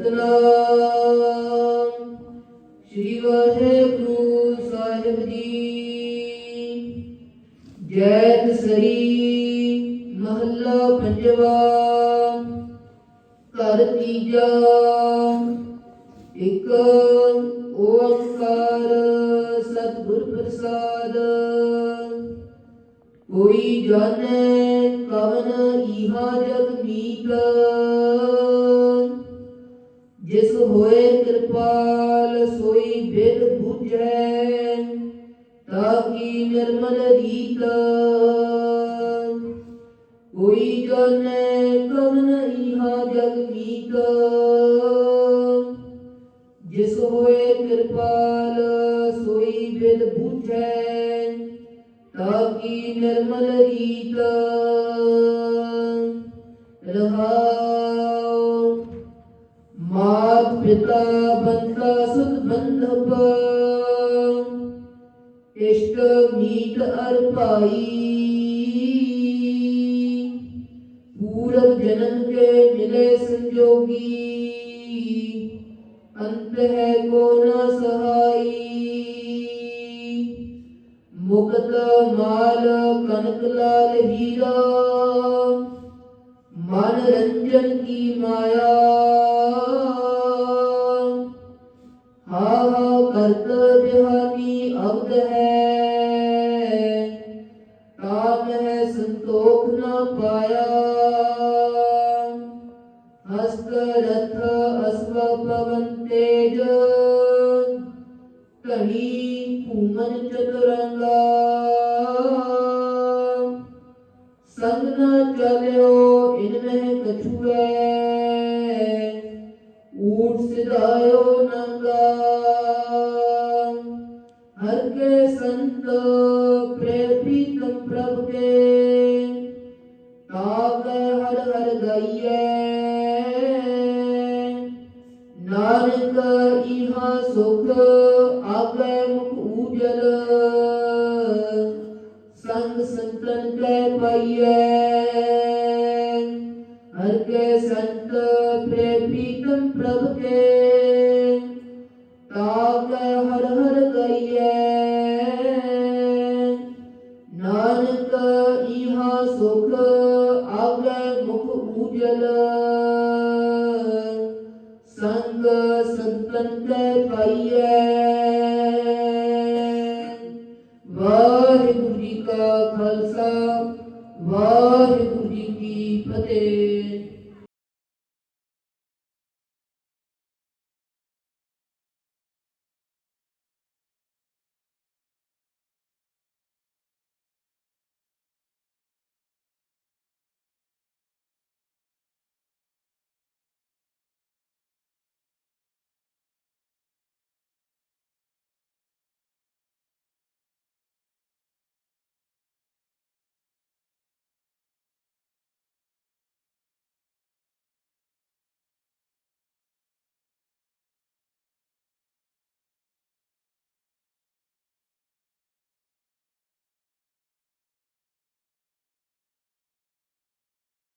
ਸਤਨਾਮ। ਸ੍ਰੀ ਵਾਹਿਗੁਰੂ ਸਾਹਿਬ ਜੀ। ਜੈ ਸਰੀ ਮਹੱਲਾ ਪੰਜਵਾ। ਘਰ ਤੀਜਾ। ਇੱਕ ਓੰਕਾਰ ਸਤਿਗੁਰ ਪ੍ਰਸਾਦ। ਕੋਈ ਜਾਣੈ ਕਵਨ ਈਹਾ ਜਗ ਮੀਤ। ਜਿਸ ਹੋਏ ਕਿਰਪਾਲ ਸੋਈ ਬਿਦ ਬੁਝੈ ਤਾਕੀ ਨਿਰਮਲ ਰੀਤ? ਕੋਈ ਜਾਣੈ ਕਵਨ ਈਹਾ ਜਗ ਮੀਤ। ਜਿਸ ਹੋਏ ਕਿਰਪਾਲ ਸੋਈ ਬਿਦ ਬੁਝੈ ਤਾਕੀ ਨਿਰਮਲ ਰੀਤ? ਪਿਤਾ ਬੰਤਾ ਸੁਤ ਬੰਧਪ ਇਸ਼ਟ ਮੀਤ ਅਰ ਭਾਈ ਪੂਰਬ ਜਨਮ ਕੇ ਮਿਲੇ ਸੰਜੋਗੀ ਅੰਤ ਹੈ ਕੋ ਨ ਸਹਾਈ ਮੁਕਤ ਮਾਲ ਕਨਕ ਲਾਲ ਹੀਰਾ ਮਨ ਰੰਜਨ ਕੀ ਮਾਇਆ ਕਰਤ ਬਿਹਾਨੀ ਅਬਦ ਹੈ ਕਾਮ ਹੈ ਸੰਤੋਖ ਨਾ ਪਾਇਆ ਹਸਤ ਰਥ ਅਸਵ ਪਵਨ ਤੇਜ ਕਹੀ ਭੂਮਨ ਚਤੁਰੰਗਾ ਹਰ ਕੇ ਸੰਤ ਪ੍ਰੇਪੀਤਮ ਪ੍ਰਭ ਕੇ ਤਾਪ ਹਰ ਹਰ ਗਈਐ ਨਾਨਕ ਇਹਾ ਸੁਖ ਆਗੈ ਮੁਖ ਉਜਲ ਸੰਗ ਸੰਤਨ ਕੈ ਪਾਈਐ ਹਰ ਕੇ ਸੰਤ ਪ੍ਰੇਪੀਤਮ ਪ੍ਰਭ ਕੇ ਤਾਪ ਸੁਖ ਆਵਲੇ ਮੁਖ ਉਜਲ ਸੰਗ ਸੰਤਨ ਕੈ ਪਾਈਐ ਵਾਹਿਗੁਰੂ ਜੀ ਕਾ ਖਾਲਸਾ ਵਾਹਿਗੁਰੂ ਜੀ ਕੀ ਫਤਿਹ